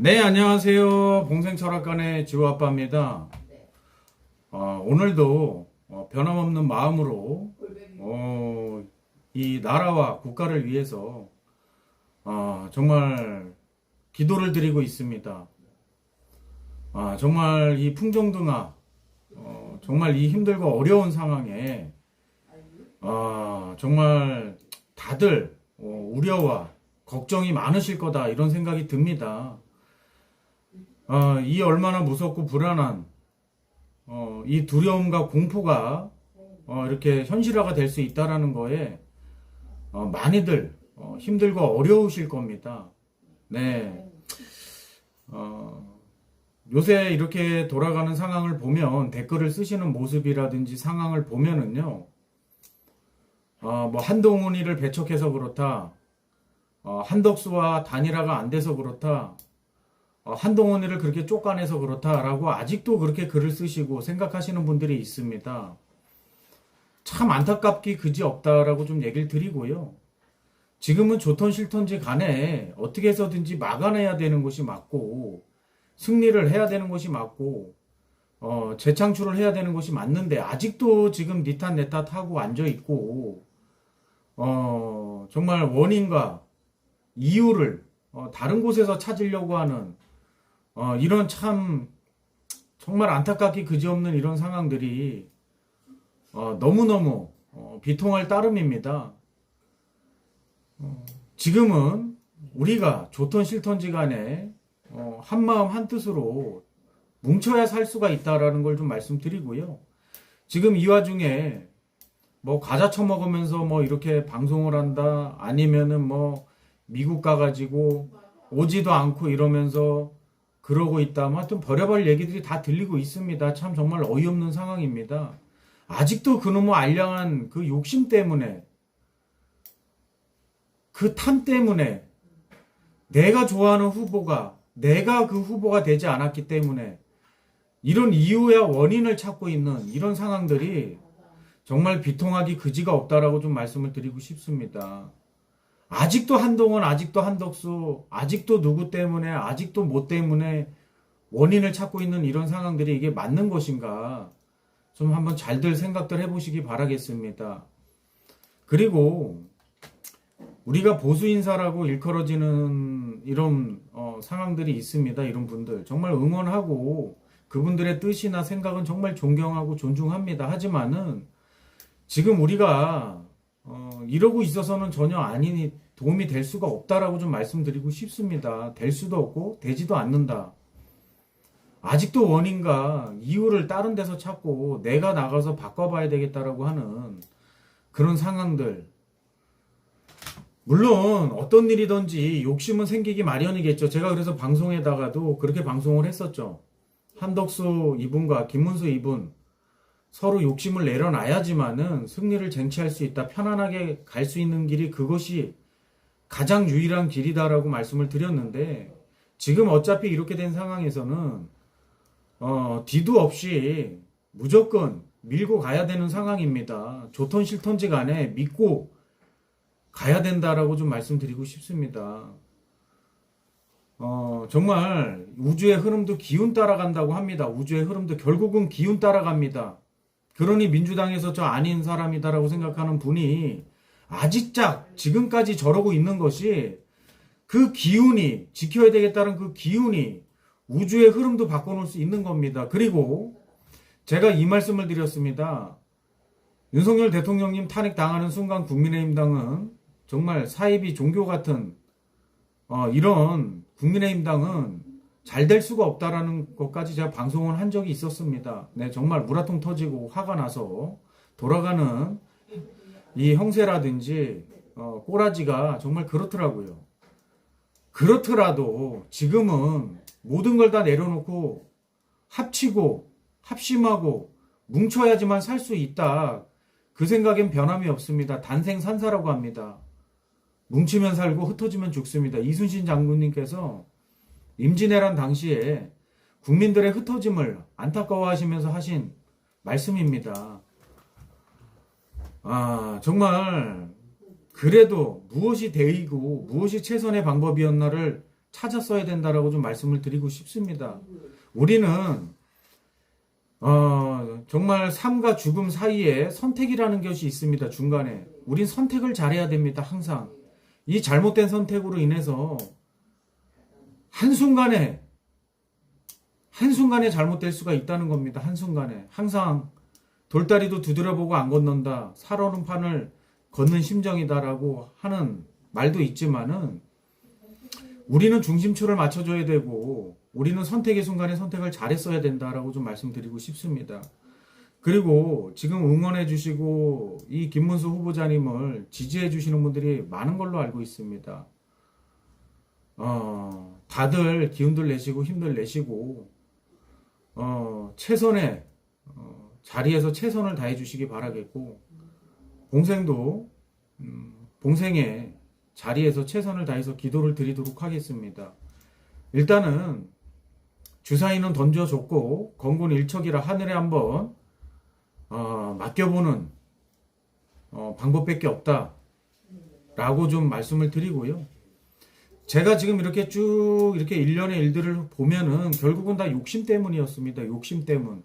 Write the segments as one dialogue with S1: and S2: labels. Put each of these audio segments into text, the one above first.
S1: 네, 안녕하세요. 봉생철학관의 지호아빠입니다. 어, 오늘도 어, 변함없는 마음으로 어, 이 나라와 국가를 위해서 어, 정말 기도를 드리고 있습니다. 아, 정말 이 풍정등화, 어, 정말 이 힘들고 어려운 상황에 아, 정말 다들 어, 우려와 걱정이 많으실 거다 이런 생각이 듭니다. 어, 이 얼마나 무섭고 불안한 어, 이 두려움과 공포가 어, 이렇게 현실화가 될 수 있다라는 거에 어, 많이들 어, 힘들고 어려우실 겁니다. 네. 어, 요새 이렇게 돌아가는 상황을 보면 댓글을 쓰시는 모습이라든지 상황을 보면은요, 어, 뭐 한동훈이를 배척해서 그렇다, 어, 한덕수와 단일화가 안 돼서 그렇다, 어, 한동훈이를 그렇게 쫓아내서 그렇다라고 아직도 그렇게 글을 쓰시고 생각하시는 분들이 있습니다. 참 안타깝기 그지 없다라고 좀 얘기를 드리고요. 지금은 좋던 싫던지 간에 어떻게 해서든지 막아내야 되는 것이 맞고 승리를 해야 되는 것이 맞고 어, 재창출을 해야 되는 것이 맞는데 아직도 지금 니탓 내탓 하고 앉아 있고 어, 정말 원인과 이유를 어, 다른 곳에서 찾으려고 하는 어, 이런 참 정말 안타깝기 그지없는 이런 상황들이 어, 너무너무 어, 비통할 따름입니다. 어, 지금은 우리가 좋던 싫던지 간에 어, 한마음 한뜻으로 뭉쳐야 살 수가 있다라는 걸 좀 말씀드리고요. 지금 이 와중에 뭐 과자 처먹으면서 뭐 이렇게 방송을 한다 아니면은 뭐 미국 가가지고 오지도 않고 이러면서 그러고 있다. 뭐 하여튼 버려버릴 얘기들이 다 들리고 있습니다. 참 정말 어이없는 상황입니다. 아직도 그놈의 알량한 그 욕심 때문에 그 탐 때문에 내가 좋아하는 후보가 내가 그 후보가 되지 않았기 때문에 이런 이유야 원인을 찾고 있는 이런 상황들이 정말 비통하기 그지가 없다라고 좀 말씀을 드리고 싶습니다. 아직도 한동훈, 아직도 한덕수, 아직도 누구 때문에, 아직도 뭐 때문에 원인을 찾고 있는 이런 상황들이 이게 맞는 것인가 좀 한번 잘들 생각들 해보시기 바라겠습니다. 그리고 우리가 보수 인사라고 일컬어지는 이런 어, 상황들이 있습니다. 이런 분들 정말 응원하고 그분들의 뜻이나 생각은 정말 존경하고 존중합니다. 하지만은 지금 우리가 어, 이러고 있어서는 전혀 아니 도움이 될 수가 없다라고 좀 말씀드리고 싶습니다. 될 수도 없고 되지도 않는다. 아직도 원인과 이유를 다른 데서 찾고 내가 나가서 바꿔봐야 되겠다라고 하는 그런 상황들. 물론 어떤 일이든지 욕심은 생기기 마련이겠죠. 제가 그래서 방송에다가도 그렇게 방송을 했었죠. 한덕수 이분과 김문수 이분 서로 욕심을 내려놔야지만은 승리를 쟁취할 수 있다. 편안하게 갈 수 있는 길이 그것이 가장 유일한 길이다라고 말씀을 드렸는데 지금 어차피 이렇게 된 상황에서는 어, 뒤도 없이 무조건 밀고 가야 되는 상황입니다. 좋던 싫던지 간에 믿고 가야 된다라고 좀 말씀드리고 싶습니다. 어, 정말 우주의 흐름도 기운 따라간다고 합니다. 우주의 흐름도 결국은 기운 따라갑니다. 그러니 민주당에서 저 아닌 사람이다라고 생각하는 분이 아직작 지금까지 저러고 있는 것이 그 기운이 지켜야 되겠다는 그 기운이 우주의 흐름도 바꿔놓을 수 있는 겁니다. 그리고 제가 이 말씀을 드렸습니다. 윤석열 대통령님 탄핵 당하는 순간 국민의힘 당은 정말 사이비 종교 같은 어, 이런 국민의힘 당은 잘 될 수가 없다라는 것까지 제가 방송을 한 적이 있었습니다. 네, 정말 물화통 터지고 화가 나서 돌아가는 이 형세라든지 어, 꼬라지가 정말 그렇더라고요. 그렇더라도 지금은 모든 걸 다 내려놓고 합치고 합심하고 뭉쳐야지만 살 수 있다. 그 생각엔 변함이 없습니다. 단생산사라고 합니다. 뭉치면 살고 흩어지면 죽습니다. 이순신 장군님께서 임진왜란 당시에 국민들의 흩어짐을 안타까워하시면서 하신 말씀입니다. 아, 정말 그래도 무엇이 대의고 무엇이 최선의 방법이었나를 찾았어야 된다라고 좀 말씀을 드리고 싶습니다. 우리는 어, 정말 삶과 죽음 사이에 선택이라는 것이 있습니다. 중간에. 우린 선택을 잘해야 됩니다. 항상. 이 잘못된 선택으로 인해서 한순간에 한순간에 잘못될 수가 있다는 겁니다. 한순간에. 항상 돌다리도 두드려보고 안 건넌다. 살얼음 판을 걷는 심정이다라고 하는 말도 있지만은 우리는 중심초를 맞춰줘야 되고 우리는 선택의 순간에 선택을 잘했어야 된다라고 좀 말씀드리고 싶습니다. 그리고 지금 응원해 주시고 이 김문수 후보자님을 지지해 주시는 분들이 많은 걸로 알고 있습니다. 어, 다들 기운들 내시고 힘들 내시고 어, 최선의 어, 자리에서 최선을 다해 주시기 바라겠고 봉생도 음, 봉생의 자리에서 최선을 다해서 기도를 드리도록 하겠습니다. 일단은 주사위는 던져줬고 건군 일척이라 하늘에 한번 어, 맡겨보는 어, 방법밖에 없다라고 좀 말씀을 드리고요. 제가 지금 이렇게 쭉 이렇게 일련의 일들을 보면은 결국은 다 욕심 때문이었습니다. 욕심 때문.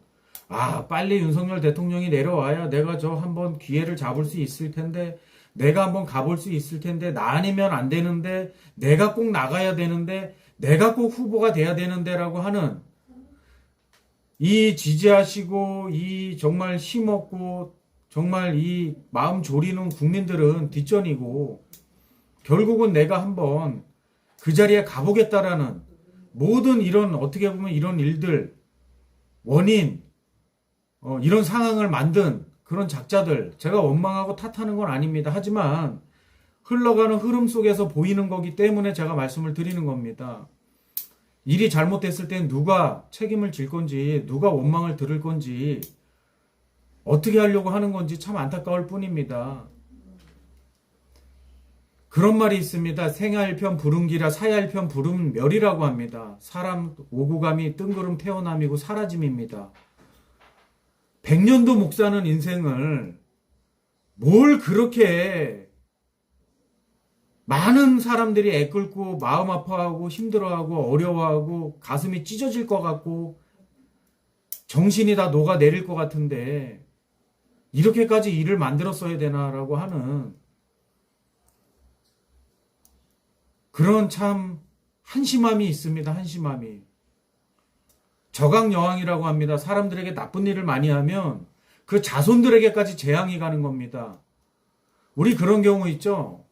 S1: 아, 빨리 윤석열 대통령이 내려와야 내가 저 한번 기회를 잡을 수 있을 텐데, 내가 한번 가볼 수 있을 텐데, 나 아니면 안 되는데, 내가 꼭 나가야 되는데, 내가 꼭 후보가 돼야 되는데라고 하는 이 지지하시고 이 정말 힘없고 정말 이 마음 졸이는 국민들은 뒷전이고 결국은 내가 한번 그 자리에 가보겠다라는 모든 이런 어떻게 보면 이런 일들 원인 어, 이런 상황을 만든 그런 작자들 제가 원망하고 탓하는 건 아닙니다. 하지만 흘러가는 흐름 속에서 보이는 거기 때문에 제가 말씀을 드리는 겁니다. 일이 잘못됐을 땐 누가 책임을 질 건지, 누가 원망을 들을 건지, 어떻게 하려고 하는 건지 참 안타까울 뿐입니다. 그런 말이 있습니다. 생활편 부름기라 사야일편 부름 멸이라고 합니다. 사람 오구감이 뜬구름 태어남이고 사라짐입니다. 백년도 목 사는 인생을 뭘 그렇게 많은 사람들이 애끓고 마음 아파하고 힘들어하고 어려워하고 가슴이 찢어질 것 같고 정신이 다 녹아내릴 것 같은데 이렇게까지 일을 만들었어야 되나라고 하는 그런 참 한심함이 있습니다. 한심함이. 저강 여왕이라고 합니다. 사람들에게 나쁜 일을 많이 하면 그 자손들에게까지 재앙이 가는 겁니다. 우리 그런 경우 있죠?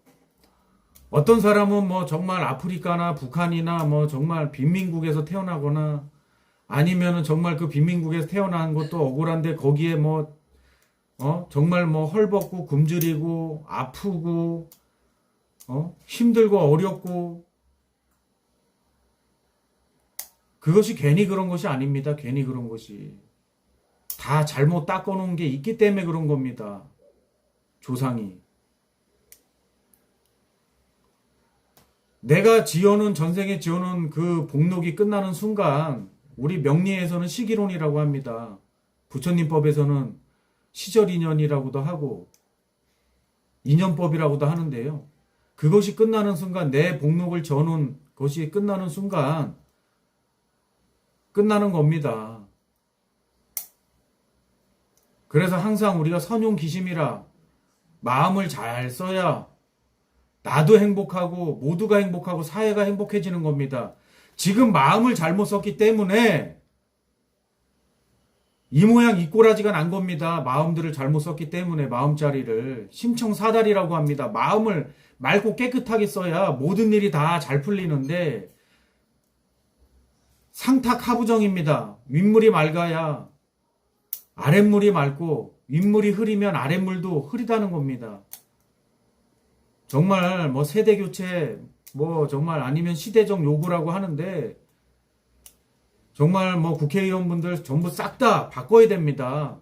S1: 어떤 사람은 뭐 정말 아프리카나 북한이나 뭐 정말 빈민국에서 태어나거나 아니면은 정말 그 빈민국에서 태어난 것도 억울한데 거기에 뭐, 어, 정말 뭐 헐벗고 굶주리고 아프고, 어, 힘들고 어렵고, 그것이 괜히 그런 것이 아닙니다. 괜히 그런 것이. 다 잘못 닦아 놓은 게 있기 때문에 그런 겁니다. 조상이. 내가 지어놓은 전생에 지어놓은 그 복록이 끝나는 순간 우리 명리에서는 시기론이라고 합니다. 부처님법에서는 시절 인연이라고도 하고 인연법이라고도 하는데요. 그것이 끝나는 순간 내 복록을 저놓은 것이 끝나는 순간 끝나는 겁니다. 그래서 항상 우리가 선용 기심이라 마음을 잘 써야 나도 행복하고 모두가 행복하고 사회가 행복해지는 겁니다. 지금 마음을 잘못 썼기 때문에 이 모양 이 꼬라지가 난 겁니다. 마음들을 잘못 썼기 때문에 마음자리를 심청 사달이라고 합니다. 마음을 맑고 깨끗하게 써야 모든 일이 다 잘 풀리는데 상탁 하부정입니다. 윗물이 맑아야 아랫물이 맑고 윗물이 흐리면 아랫물도 흐리다는 겁니다. 정말 뭐 세대 교체 뭐 정말 아니면 시대적 요구라고 하는데 정말 뭐 국회의원분들 전부 싹 다 바꿔야 됩니다.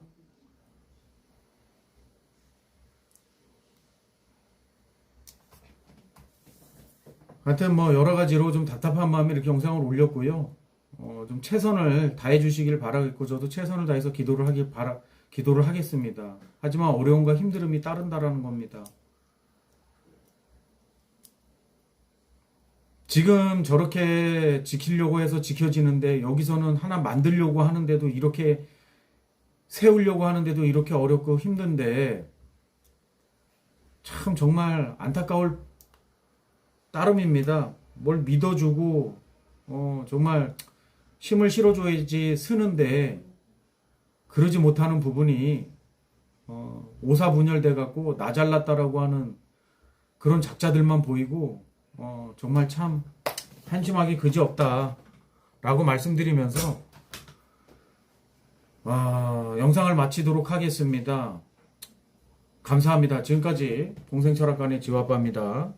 S1: 하여튼 뭐 여러 가지로 좀 답답한 마음에 이렇게 영상을 올렸고요. 어, 좀 최선을 다해 주시길 바라겠고 저도 최선을 다해서 기도를 하길 바라 기도를 하겠습니다. 하지만 어려움과 힘듦이 따른다라는 겁니다. 지금 저렇게 지키려고 해서 지켜지는데 여기서는 하나 만들려고 하는데도 이렇게 세우려고 하는데도 이렇게 어렵고 힘든데 참 정말 안타까울 따름입니다. 뭘 믿어주고 어, 정말 힘을 실어줘야지 쓰는데 그러지 못하는 부분이 어, 오사분열돼 갖고 나 잘났다라고 하는 그런 작자들만 보이고 어, 정말 참 한심하기 그지 없다 라고 말씀드리면서 아, 영상을 마치도록 하겠습니다. 감사합니다. 지금까지 동생철학관의 지화빠입니다.